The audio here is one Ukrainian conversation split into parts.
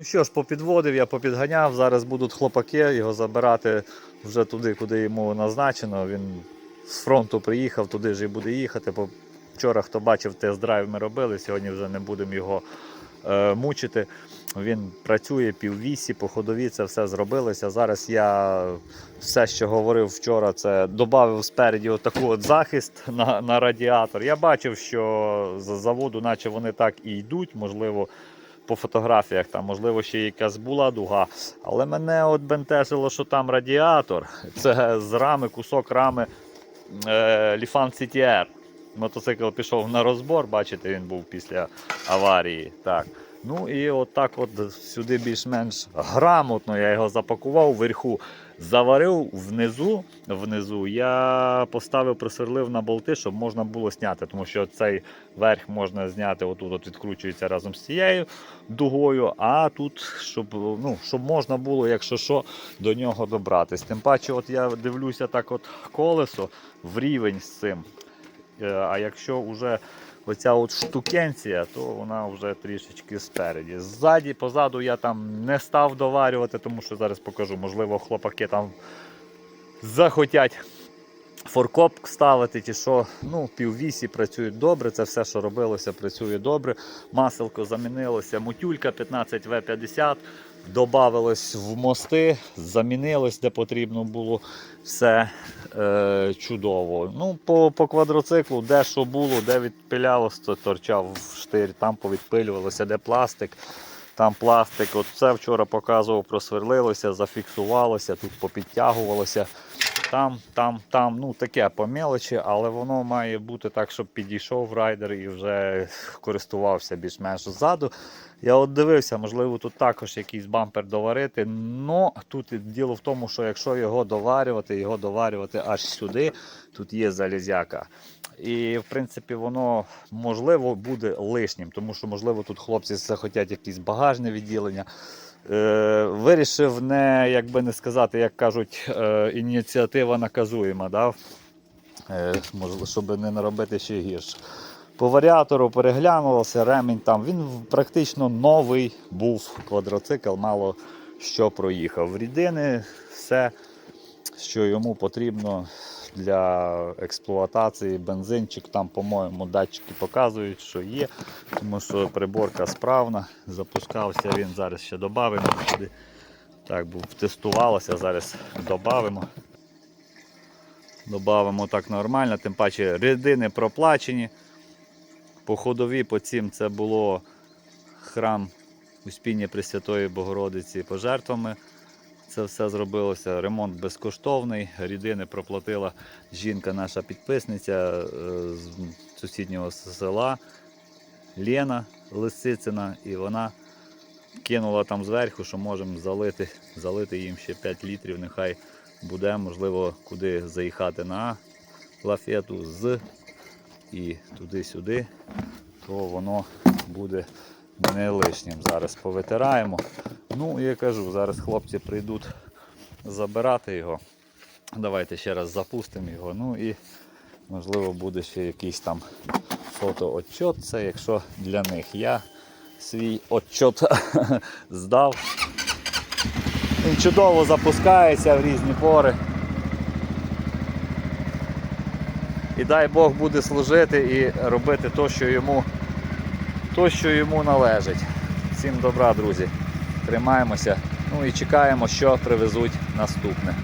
Ну що ж, попідводив, я попідганяв. Зараз будуть хлопаки його забирати вже туди, куди йому назначено. Він з фронту приїхав, туди ж і буде їхати. Бо вчора, хто бачив, тест-драйв ми робили, сьогодні вже не будемо його е, мучити. Він працює піввісі, по ходові це все зробилося. Зараз я все, що говорив вчора, це додав спереді отаку от захист на, на радіатор. Я бачив, що з заводу, наче вони так і йдуть, можливо, по фотографіях, там, можливо, ще якась була дуга. Але мене от бентежило, що там радіатор. Це з рами, кусок рами е, CTR. Мотоцикл пішов на розбор, бачите, він був після аварії. Так. Ну і от так от сюди більш-менш грамотно я його запакував вверху. Заварив внизу, внизу я поставив, просверлив на болти, щоб можна було зняти, тому що цей верх можна зняти, отут от відкручується разом з цією дугою, а тут, щоб, ну, щоб можна було, якщо що, до нього добратись. Тим паче, от я дивлюся так от колесо в рівень з цим. Е, А якщо вже оця от штукенція, то вона вже трішечки спереді. Ззаді, позаду я там не став доварювати, тому що зараз покажу, можливо, хлопаки там захотять форкоп ставити чи що. Ну, піввісі працюють добре, це все, що робилося, працює добре. Маселко замінилося, мутюлька 15В50. Добавилось в мости, замінилось, де потрібно було все е, чудово. Ну, по, по квадроциклу, де що було, де відпилялося, то торчав штир, там повідпилювалося, де пластик, там пластик. От все вчора показував, просверлилося, зафіксувалося, тут попідтягувалося. Там, там, там, ну таке по мелочі, але воно має бути так, щоб підійшов райдер і вже користувався більш-менш ззаду. Я от дивився, можливо, тут також якийсь бампер доварити. Но тут діло в тому, що якщо його доварювати, його доварювати аж сюди, тут є залізяка. І в принципі воно можливо буде лишнім, тому що можливо тут хлопці захотять якесь багажне відділення. Е, вирішив не, як би не сказати, як кажуть, е, ініціатива наказуєма, да? е, можливо, щоб не наробити ще гірше. По варіатору переглянулося, ремінь там. Він практично новий був квадроцикл, мало що проїхав. В Рідини, все, що йому потрібно для експлуатації, бензинчик, там, по-моєму, датчики показують, що є, тому що приборка справна. Запускався він, зараз ще додамо. Так, тестувалося, зараз додамо. Добавимо так нормально, тим паче рідини проплачені. По ходові по цим це було храм Успіння Пресвятої Богородиці пожертвами. Це все зробилося. Ремонт безкоштовний. Рідини проплатила жінка, наша підписниця е, з сусіднього села Лена Лисицина. І вона кинула там зверху, що можемо залити, залити їм ще 5 літрів. Нехай буде, можливо, куди заїхати на лафету з і туди-сюди, то воно буде не лишнім. Зараз повитираємо. Ну, я кажу, зараз хлопці прийдуть забирати його. Давайте ще раз запустимо його. Ну і можливо буде ще якийсь там фотоотчот. Це якщо для них я свій отчот здав. Він чудово запускається в різні пори. І дай Бог буде служити і робити те, що йому, то, що йому належить. Всім добра, друзі. Тримаємося. Ну і чекаємо, що привезуть наступне.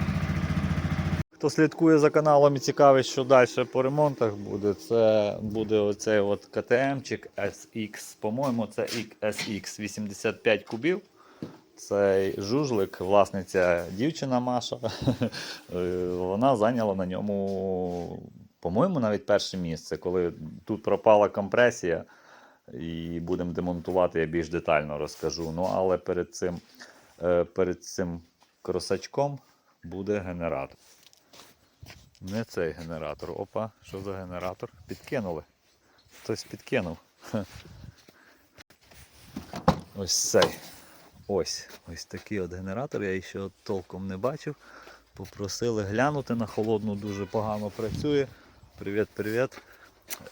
Хто слідкує за каналом і цікавить, що далі по ремонтах буде, це буде оцей от КТМчик SX. По-моєму, це SX 85 кубів. Цей жужлик, власниця дівчина Маша, вона зайняла на ньому, по-моєму, навіть перше місце, коли тут пропала компресія. І будемо демонтувати, я більш детально розкажу. Ну, але перед цим, е, перед цим кросачком буде генератор. Не цей генератор. Опа, що за генератор? Підкинули. Хтось підкинув. Ось цей. Ось ось такий от генератор, я ще толком не бачив. Попросили глянути на холодну, дуже погано працює. Привіт, привіт.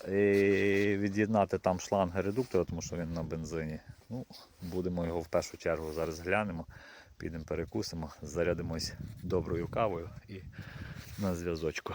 І від'єднати там шланги редуктора, тому що він на бензині. Ну, будемо його в першу чергу зараз глянемо, підемо перекусимо, зарядимось доброю кавою і на зв'язочку.